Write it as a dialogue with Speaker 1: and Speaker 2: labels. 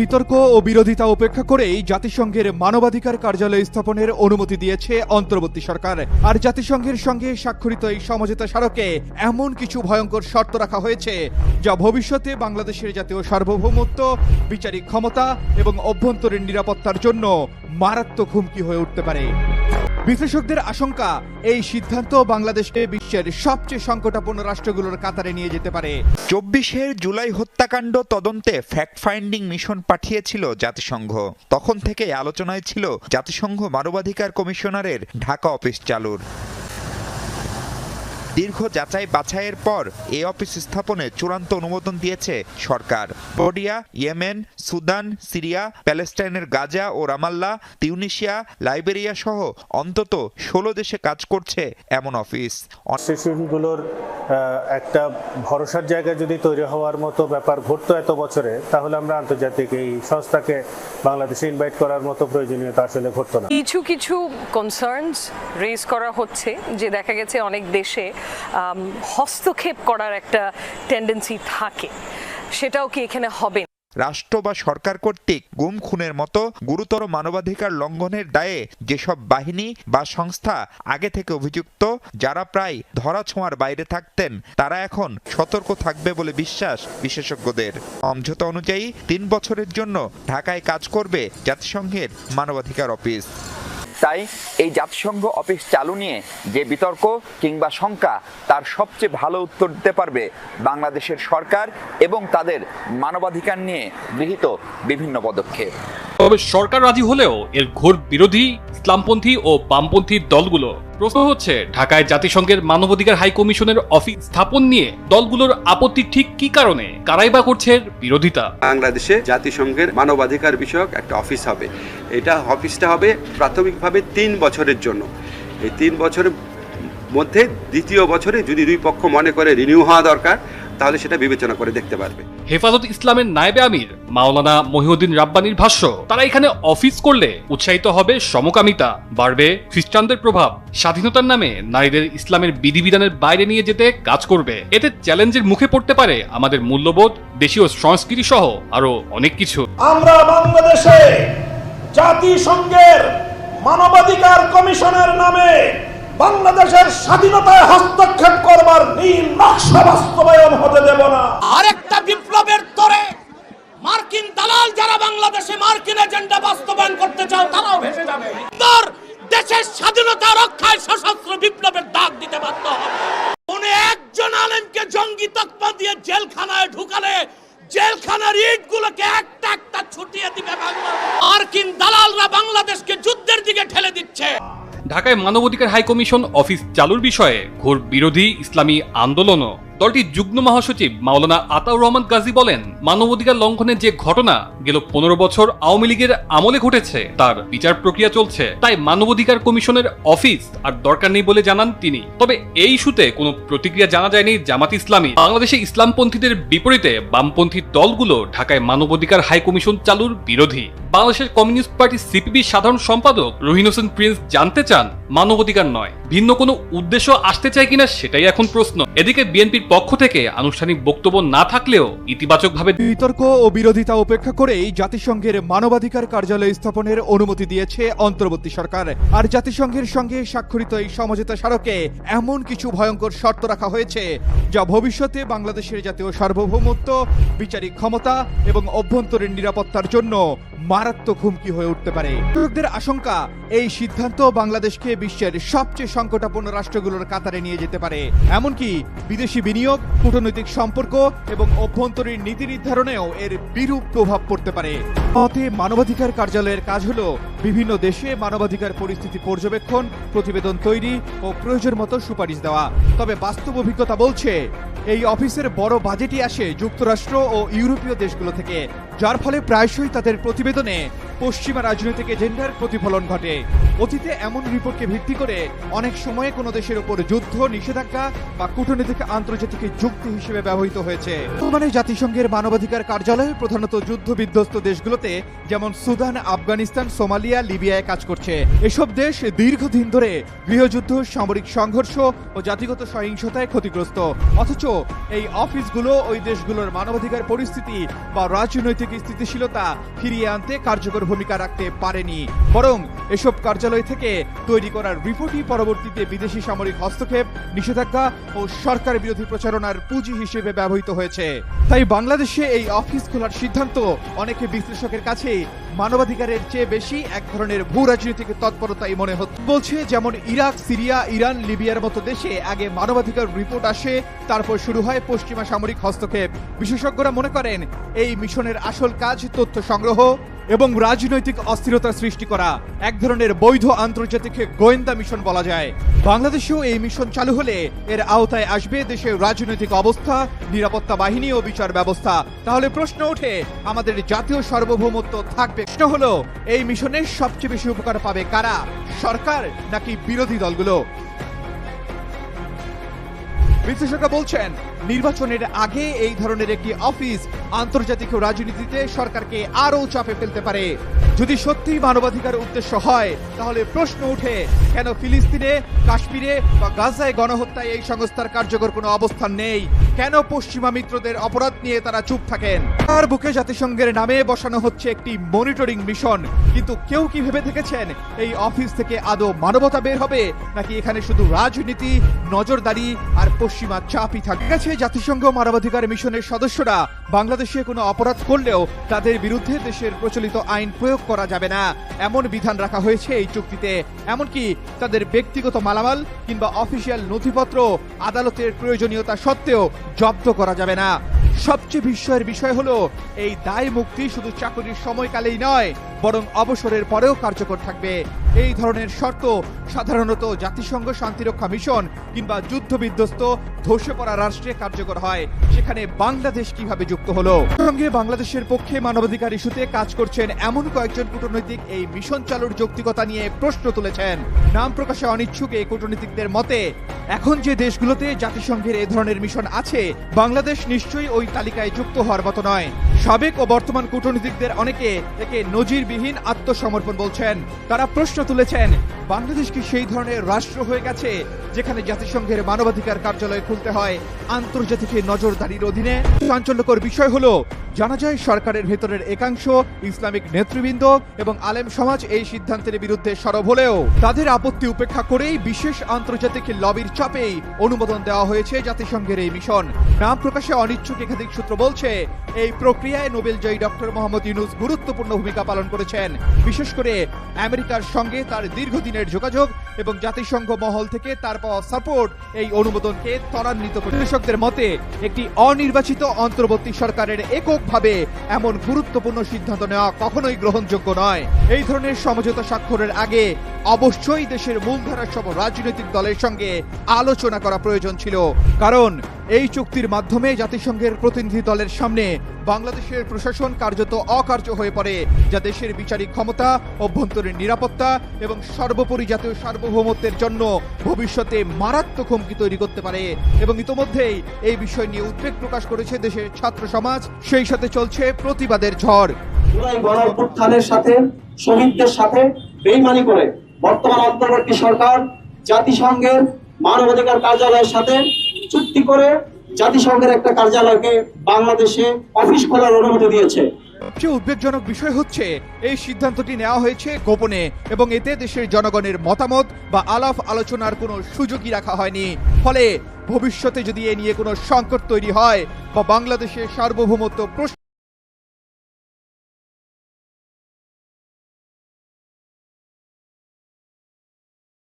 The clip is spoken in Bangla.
Speaker 1: বিতর্ক ও বিরোধিতা উপেক্ষা করেই জাতিসংঘের মানবাধিকার কার্যালয় স্থাপনের অনুমতি দিয়েছে অন্তর্বর্তী সরকার। আর জাতিসংঘের সঙ্গে স্বাক্ষরিত এই সমঝোতা স্মারকে এমন কিছু ভয়ঙ্কর শর্ত রাখা হয়েছে, যা ভবিষ্যতে বাংলাদেশের জাতীয় সার্বভৌমত্ব, বিচারিক ক্ষমতা এবং অভ্যন্তরীণ নিরাপত্তার জন্য মারাত্মক হুমকি হয়ে উঠতে পারে। বিশ্লেষকদের আশঙ্কা, এই সিদ্ধান্ত বাংলাদেশকে বিশ্বের সবচেয়ে সংকটাপূর্ণ রাষ্ট্রগুলোর কাতারে নিয়ে যেতে পারে।
Speaker 2: চব্বিশের জুলাই হত্যাকাণ্ড তদন্তে ফ্যাক্ট ফাইন্ডিং মিশন পাঠিয়েছিল জাতিসংঘ। তখন থেকে আলোচনায় ছিল জাতিসংঘ মানবাধিকার কমিশনারের ঢাকা অফিস চালুর। দীর্ঘ যাচাই বাছাইয়ের পর এ অফিস স্থাপনে চূড়ান্ত অনুমোদন দিয়েছে সরকার। বডিয়া ইয়েমেন সুদান সিরিয়া প্যালেস্টাইনের গাজা ও রামাল্লা তিউনিশিয়া লাইবেরিয়া সহ অন্তত ষোলো দেশে কাজ করছে এমন অফিস।
Speaker 3: স্টেশনগুলোর একটা ভরসার জায়গা যদি তৈরি হওয়ার মতো ব্যাপার ঘটতো এত বছরে তাহলে আমরা আন্তর্জাতিক এই সংস্থাকে বাংলাদেশে ইনভাইট করার মতো প্রয়োজনীয়তা আসলে ঘটতো না।
Speaker 4: কিছু কিছু কনসার্নস রেজ করা হচ্ছে যে দেখা গেছে অনেক দেশে হস্তক্ষেপ করার একটা টেন্ডেন্সি থাকে। সেটাও কি এখানে হবে?
Speaker 2: রাষ্ট্র বা সরকার কর্তৃক গুম খুনের মতো গুরুতর মানবাধিকার লঙ্ঘনের দায়ে যেসব বাহিনী বা সংস্থা আগে থেকে অভিযুক্ত, যারা প্রায় ধরাছোঁয়ার বাইরে থাকতেন, তারা এখন সতর্ক থাকবে বলে বিশ্বাস বিশেষজ্ঞদের। সমঝোতা অনুযায়ী, তিন বছরের জন্য ঢাকায় কাজ করবে জাতিসংঘের মানবাধিকার অফিস।
Speaker 5: তাই এই জাতিসংঘ অফিস চালু নিয়ে যে বিতর্ক কিংবা শঙ্কা, তার সবচেয়ে ভালো উত্তর দিতে পারবে বাংলাদেশের সরকার এবং তাদের মানবাধিকার নিয়ে গৃহীত বিভিন্ন পদক্ষেপ।
Speaker 6: তবে সরকার রাজি হলেও এর ঘোর বিরোধী ইসলামপন্থী ও বামপন্থী দলগুলো। প্রশ্ন হচ্ছে, ঢাকায় জাতিসংঘের মানবাধিকার হাই কমিশনের অফিস স্থাপন নিয়ে দলগুলোর আপত্তি ঠিক কি কারণে? কারাই বা করছে বিরোধিতা?
Speaker 7: বাংলাদেশে জাতিসংঘের মানবাধিকার বিষয়ক একটা অফিস হবে। এটা অফিসটা হবে প্রাথমিকভাবে তিন বছরের জন্য। এই তিন বছরের মধ্যে দ্বিতীয় বছরে যদি দুই পক্ষ মনে করে রিনিউ হওয়া দরকার তাহলে সেটা বিবেচনা করে দেখতে পারবে।
Speaker 6: হেফাজত ইসলামের নায়েবে আমির মাওলানা মহিউদ্দিন রাব্বানির ভাষ্য তারা এখানে অফিস করলে উৎসাহিত হবে সমকামিতা বাড়বে খ্রিস্টানদের প্রভাব স্বাধীনতার নামে নারীদের ইসলামের বিধিবিধানের বাইরে নিয়ে যেতে কাজ করবে। এতে চ্যালেঞ্জের মুখে পড়তে পারে আমাদের মূল্যবোধ দেশীয় সংস্কৃতি সহ আরও অনেক কিছু।
Speaker 8: আমরা বাংলাদেশে জাতিসংঘের মানবাধিকার কমিশনের নামে বাংলাদেশের স্বাধীনতায় হস্তক্ষেপ করবার নীল নকশা বাস্তবায়ন হতে দেব না।
Speaker 9: আরেকটা বিপ্লবের তরে মার্কিন দালাল যারা বাংলাদেশে মার্কিন এজেন্ডা বাস্তবায়ন করতে চাও, তারাও ভেসে যাবে। দেশের স্বাধীনতা রক্ষায় সশস্ত্র বিপ্লবের ডাক দিতে বাধ্য হবে। উনি একজন আলেমকে জঙ্গি তকমা দিয়ে জেলখানায় ঢুকালে জেলখানার ইট গুলোকে একটা একটা ছুটিয়ে দিবে বাংলা মার্কিন দালালরা বাংলাদেশকে যুদ্ধের দিকে ঠেলে দিচ্ছে।
Speaker 6: ঢাকায় মানবাধিকার হাই কমিশন অফিস চালুর বিষয়ে ঘোর বিরোধী ইসলামী আন্দোলনও। দলটির যুগ্ম মহাসচিব মাওলানা আতাউর রহমান গাজী বলেন, মানবাধিকার লঙ্ঘনের যে ঘটনা গেল পনেরো বছর আওয়ামী লীগের আমলে ঘটেছে, তার বিচার প্রক্রিয়া চলছে। তাই মানবাধিকার কমিশনের অফিস আর দরকার নেই বলে জানান তিনি। তবে এই ইস্যুতে কোনো প্রতিক্রিয়া জানা যায়নি জামাত ইসলামী। বাংলাদেশে ইসলামপন্থীদের বিপরীতে বামপন্থী দলগুলো ঢাকায় মানবাধিকার হাই কমিশন চালুর বিরোধী। বাংলাদেশের কমিউনিস্ট পার্টি সিপিবির সাধারণ সম্পাদক রহিন হোসেন প্রিন্স জানতে চান মানবাধিকার নয়। ভিন্ন কোনো উদ্দেশ্য আসতে চায় কিনা সেটাই এখন প্রশ্ন। এদিকে বিএনপির পক্ষ থেকে আনুষ্ঠানিক বক্তব্য না থাকলেও ইতিবাচকভাবে
Speaker 1: বিতর্ক ও বিরোধিতা উপেক্ষা করেই জাতিসংঘের মানবাধিকার কার্যালয় স্থাপনের অনুমতি দিয়েছে অন্তর্বর্তী সরকার। আর জাতিসংঘের সঙ্গে স্বাক্ষরিত এই সমঝোতা স্মারকে এমন কিছু ভয়ঙ্কর শর্ত রাখা হয়েছে, যা ভবিষ্যতে বাংলাদেশের জাতীয় সার্বভৌমত্ব, বিচারিক ক্ষমতা এবং অভ্যন্তরীণ নিরাপত্তার জন্য মারাত্মক হুমকি হয়ে উঠতে পারে। বিশেষজ্ঞদের আশঙ্কা, এই সিদ্ধান্ত বাংলাদেশকে বিশ্বের সবচেয়ে সংকটাপন্ন রাষ্ট্রগুলোর কাতারে নিয়ে যেতে পারে। এমনকি বিদেশি বিনিয়োগ, কূটনৈতিক সম্পর্ক এবং অভ্যন্তরীণ নীতি নির্ধারণেও এর বিরূপ প্রভাব পড়তে পারে। মতে মানবাধিকার কার্যালয়ের কাজ হল বিভিন্ন দেশে মানবাধিকার পরিস্থিতি পর্যবেক্ষণ, প্রতিবেদন তৈরি ও প্রয়োজন মতো সুপারিশ দেওয়া। তবে বাস্তব অভিজ্ঞতা বলছে এই অফিসের বড় বাজেটই আসে যুক্তরাষ্ট্র ও ইউরোপীয় দেশগুলো থেকে, যার ফলে প্রায়শই তাদের প্রতিবেদনে পশ্চিমা রাজনৈতিক এজেন্ডার প্রতিফলন ঘটে। অতীতে এমন রিপোর্টকে ভিত্তি করে অনেক সময়ে কোনো দেশের উপর যুদ্ধ, নিষেধাজ্ঞা বা কূটনৈতিক আন্তর্জাতিক যুক্তি হিসেবে ব্যবহৃত হয়েছে। মানে জাতিসংঘের মানবাধিকার কার্যালয়, প্রধানত যুদ্ধ বিধ্বস্ত দেশগুলোতে, যেমন সুদান, আফগানিস্তান, সোমালিয়া, লিবিয়ায় কাজ করছে। এসব দেশ দীর্ঘদিন ধরে গৃহযুদ্ধ, সামরিক সংঘর্ষ ও জাতিগত সহিংসতায় ক্ষতিগ্রস্ত। অথচ এই অফিসগুলো ওই দেশগুলোর মানবাধিকার পরিস্থিতি বা রাজনৈতিক স্থিতিশীলতা ফিরিয়ে আনতে কার্যকর ভূমিকা রাখতে পারেনি। বরং এসব কার্যালয় থেকে তৈরি করা রিপোর্টই পরবর্তীতে বিদেশি সামরিক হস্তক্ষেপ, নিষেধাজ্ঞা ও সরকার বিরোধী প্রচারণার পুঁজি হিসেবে ব্যবহৃত হয়েছে। তাই বাংলাদেশে এই অফিস খোলার সিদ্ধান্ত অনেকে বিশ্লেষকের কাছে মানবাধিকারের চেয়ে বেশি এক ধরনের ভূ রাজনৈতিক তৎপরতাই মনে হচ্ছে বলছে, যেমন ইরাক, সিরিয়া, ইরান, লিবিয়ার মতো দেশে আগে মানবাধিকার রিপোর্ট আসে, তারপর শুরু হয় পশ্চিমা সামরিক হস্তক্ষেপ। বিশেষজ্ঞরা মনে করেন, এই মিশনের আসল কাজ তথ্য সংগ্রহ এবং রাজনৈতিক অস্থিরতা সৃষ্টি করা এক ধরনের বৈধ আন্তর্জাতিক গোয়েন্দা মিশন বলা যায়। বাংলাদেশেও এই মিশন চালু হলে এর আওতায় আসবে দেশের রাজনৈতিক অবস্থা, নিরাপত্তা বাহিনী ও বিচার ব্যবস্থা। তাহলে প্রশ্ন ওঠে, আমাদের জাতীয় সার্বভৌমত্ব থাকবে? প্রশ্ন হলো, এই মিশনের সবচেয়ে বেশি উপকার পাবে কারা? সরকার নাকি বিরোধী দলগুলো? বিশ্লেষকরা বলছেন, নির্বাচনের আগে এই ধরনের একটি অফিস আন্তর্জাতিক রাজনীতিতে সরকারকে আরও চাপে ফেলতে পারে। যদি সত্যি মানবাধিকার উদ্দেশ্য হয়, তাহলে প্রশ্ন উঠে কেন ফিলিস্তিনে, কাশ্মীরে বা গাজায় গণহত্যায় এই সংস্থার কার্যকর কোনো অবস্থান নেই? কেন পশ্চিমা মিত্রদের অপরাধ নিয়ে তারা চুপ থাকেন? তার বুকে জাতিসংঘের নামে বসানো হচ্ছে একটি মনিটরিং মিশন কিন্তু কেউ কি ভেবে থেকেছেন এই অফিস থেকে আদৌ মানবতা বের হবে? নাকি এখানে শুধু রাজনীতি, নজরদারি আর পশ্চিমা চাপই থাকবে গেছে জাতিসংঘ মানবাধিকার মিশনের সদস্যরা, বাংলাদেশে কোনো অপরাধ করলেও তাদের বিরুদ্ধে দেশের প্রচলিত আইন প্রয়োগ করা যাবে না। এমন বিধান রাখা হয়েছে এই চুক্তিতে। এমনকি তাদের ব্যক্তিগত মালামাল কিংবা অফিসিয়াল নথিপত্র আদালতের প্রয়োজনীয়তা সত্ত্বেও জব্দ করা যাবে না। সবচেয়ে বিস্ময়ের বিষয় হলো, এই দায় মুক্তি শুধু চাকরির সময়কালেই নয়, বরং অবসরের পরেও কার্যকর থাকবে। এই ধরনের শর্ত সাধারণত জাতিসংঘ শান্তিরক্ষা মিশন কিংবা যুদ্ধ বিধ্বস্ত ধসে পড়া রাষ্ট্রে কার্যকর হয় সেখানে বাংলাদেশ কীভাবে যুক্ত হলো। সঙ্গে বাংলাদেশের পক্ষে মানবাধিকার ইস্যুতে কাজ করছেন এমন কয়েকজন কূটনৈতিক এই মিশন চালুর যৌক্তিকতা নিয়ে প্রশ্ন তুলেছেন। নাম প্রকাশে অনিচ্ছুক এই কূটনীতিকদের মতে, এখন যে দেশগুলোতে জাতিসংঘের এ ধরনের মিশন আছে, বাংলাদেশ নিশ্চয়ই ওই তালিকায় যুক্ত হওয়ার মতো নয়। সাবেক ও বর্তমান কূটনীতিকদের অনেকে একে নজিরবিহীন আত্মসমর্পণ বলছেন। তারা প্রশ্ন তুলেছেন, বাংলাদেশ কি সেই ধরনের রাষ্ট্র হয়ে গেছে যেখানে জাতিসংঘের মানবাধিকার কার্যালয় খুলতে হয় আন্তর্জাতিক নজরদারির অধীনে? চাঞ্চল্যকর বিষয় হলো জানা যায়, সরকারের ভেতরের একাংশ ইসলামিক নেতৃবৃন্দ এবং আলেম সমাজ এই সিদ্ধান্তের বিরুদ্ধে সরব হলেও তাদের আপত্তি উপেক্ষা করেই বিশেষ আন্তর্জাতিক লবির চাপেই অনুমোদন দেওয়া হয়েছে জাতিসংঘের এই মিশন। নাম প্রকাশে অনিচ্ছুক একাধিক সূত্র বলছে, এই প্রক্রিয়ায় নোবেল জয়ী ডক্টর মোহাম্মদ ইউনুস গুরুত্বপূর্ণ ভূমিকা পালন করেছেন। বিশেষ করে আমেরিকার সঙ্গে তার দীর্ঘদিনের যোগাযোগ এবং জাতিসংঘ মহল থেকে তার পাওয়া সাপোর্ট এই অনুমোদনকে ত্বরান্বিত করে। কৃষকদের মতে, একটি অনির্বাচিত অন্তর্বর্তী সরকারের এককভাবে এমন গুরুত্বপূর্ণ সিদ্ধান্ত নেওয়া কখনোই গ্রহণযোগ্য নয়। এই ধরনের সমঝোতা স্বাক্ষরের আগে অবশ্যই দেশের মূলধারার সব রাজনৈতিক দলের সঙ্গে আলোচনা করা প্রয়োজন ছিল। কারণ এই চুক্তির মাধ্যমে জাতিসংঘের প্রতিনিধি দলের সামনে বাংলাদেশের প্রশাসন কার্যত অকার্য হয়ে পড়ে। যা দেশের বিচারিক ক্ষমতা, অভ্যন্তরীণ নিরাপত্তা এবং সর্বোপরি জাতীয় সার্বভৌমত্বের জন্য ভবিষ্যতে মারাত্মক হুমকি তৈরি করতে পারে এবং ইতোমধ্যেই এই বিষয় নিয়ে উদ্বেগ প্রকাশ করেছে দেশের ছাত্র সমাজ। সেই সাথে চলছে প্রতিবাদের ঝড়।
Speaker 10: জুলাই সাথে, শহীদদের সাথে বেইমানি করে বর্তমান অন্তর্বর্তী সরকার জাতিসংঘের মানবাধিকার কার্যালয়ের সাথে চুক্তি করে জাতিসংঘের একটা কার্যালয়কে বাংলাদেশে অফিস খোলার অনুমতি দিয়েছে।
Speaker 1: সবচেয়ে উদ্বেগজনক বিষয় হচ্ছে, এই সিদ্ধান্তটি নেওয়া হয়েছে গোপনে এবং এতে দেশের জনগণের মতামত বা আলাপ আলোচনার কোনো সুযোগই রাখা হয়নি। ফলে ভবিষ্যতে যদি এ নিয়ে কোনো সংকট তৈরি হয় বা বাংলাদেশের সার্বভৌমত্ব প্রশ্ন